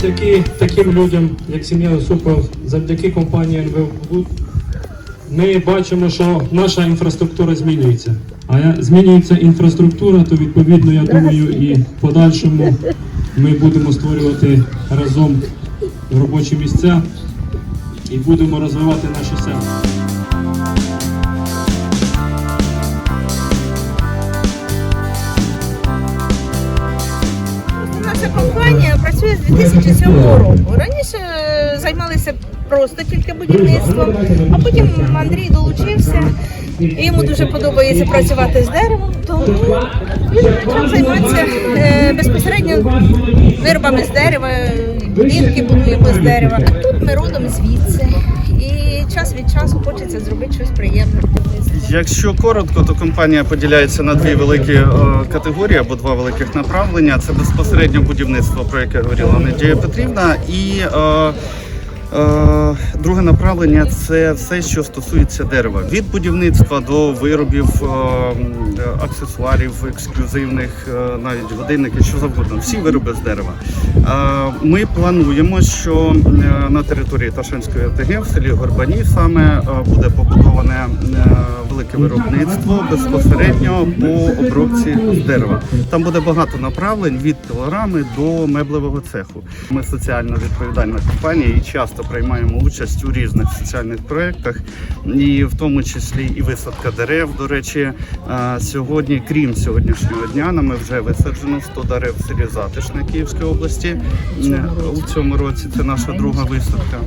завдяки таким людям, як сім'я Осупов, завдяки компанії НВБУ, ми бачимо, що наша інфраструктура змінюється. А змінюється інфраструктура, то відповідно, я думаю, і в подальшому ми будемо створювати разом робочі місця і будемо розвивати наші село. Наша компанія працює з 2007 року. Раніше е, займалися просто тільки будівництвом, а потім Андрій долучився. І йому дуже подобається працювати з деревом, тому він почав займатися е, безпосередньо виробами з дерева, будинки будуємо з дерева. Тут ми родом звідси. І час від часу хочеться зробити щось приємне. Якщо коротко, то компанія поділяється на дві великі е, категорії або два великих направлення. Це безпосередньо будівництво, про яке говорила Надія Петрівна, і е, друге направлення це все, що стосується дерева. Від будівництва до виробів, е, аксесуарів, ексклюзивних, е, навіть годинники, що завгодно, всі вироби з дерева. Е, Ми плануємо, що е, на території Ташинської ОТГ в селі Горбані саме е, буде побудоване е, велике виробництво безпосередньо по обробці з дерева. Там буде багато направлень від пилорами до меблевого цеху. Ми соціально відповідальна компанія і часто приймаємо участь у різних соціальних проєктах, і в тому числі і висадка дерев. До речі, е, сьогодні, крім сьогоднішнього дня, нами вже висаджено 100 дерев в селі Затишне Київської області. Е, У цьому році це наша друга висадка.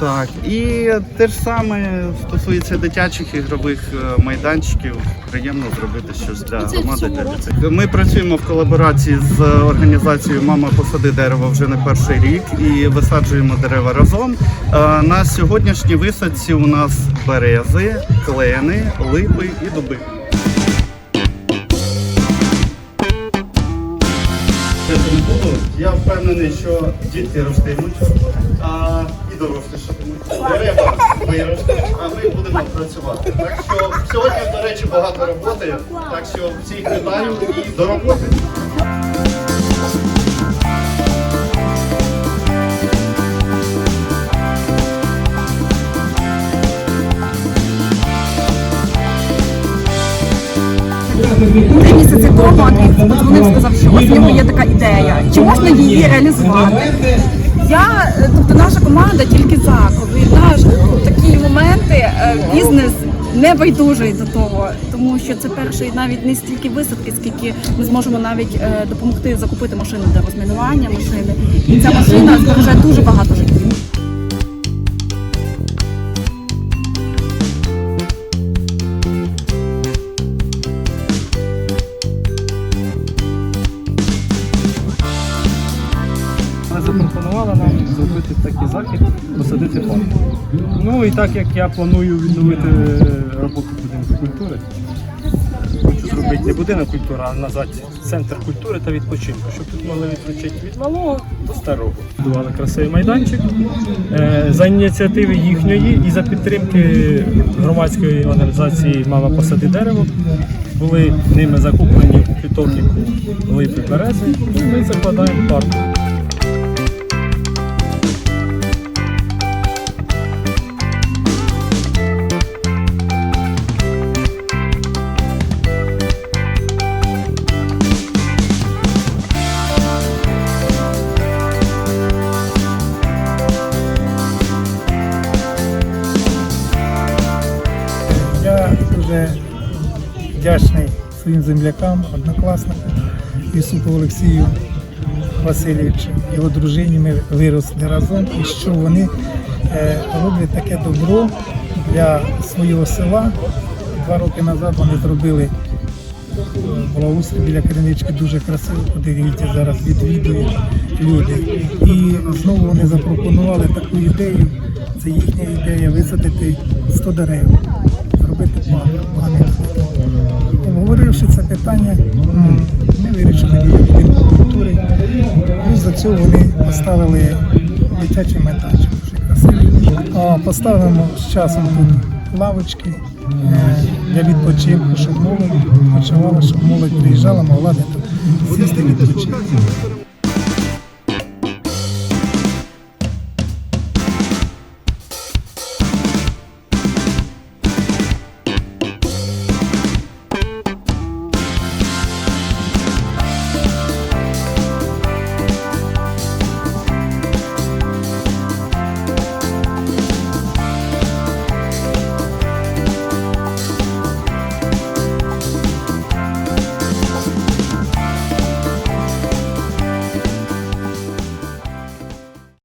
Так, і те ж саме стосується дитячих ігрових е, майданчиків. Приємно зробити щось для громади для дітей. Ми працюємо в колаборації з організацією Мама посади дерево вже не перший рік і висаджуємо дерева разом. Е, На сьогоднішній висадці у нас берези, клени, липи і дуби. Я впевнений, що дітки ростимуть, і дорослі працювати. Так що сьогодні, до речі, багато роботи. Так що всіх вітаю і до роботи. Три місяці тому Андрій подзвонив, сказав, що в нього є така ідея. Чи можна її реалізувати? Я, тобто наша команда тільки за, коли наш не байдужий до того, тому що це перший навіть не стільки висадки, скільки ми зможемо навіть е, допомогти закупити машину для розмінування машини. І ця машина збереже дуже багато життів. Зробити такий захід, посадити парк. Ну і так як я планую відновити е, роботу будинку культури, хочу зробити не будинок культури, а назвати центр культури та відпочинку, щоб тут могли відпочити від малого до старого. Будували красивий майданчик Е, за ініціативи їхньої і за підтримки громадської організації Мама посади дерево. Були ними закуплені у питомнику липи берези, і ми закладаємо парк. Я дуже вдячний своїм землякам, однокласникам Ісупу Олексію Васильовичу, його дружині. Ми виросли разом і що вони е, роблять таке добро для свого села. Два роки назад вони зробили е, благоустрій біля керівнички дуже красиво. Подивіться, зараз відвідують люди. І знову вони запропонували таку ідею. Це їхня ідея висадити 100 дерев, зробити пам'ятник. Обговоривши це питання, ми вирішили біля культури. І за цього вони поставили дитячий. А поставимо з часом тут лавочки е, для відпочинку, щоб молодь почувала, щоб молодь приїжджала, могла тут сісти відпочити.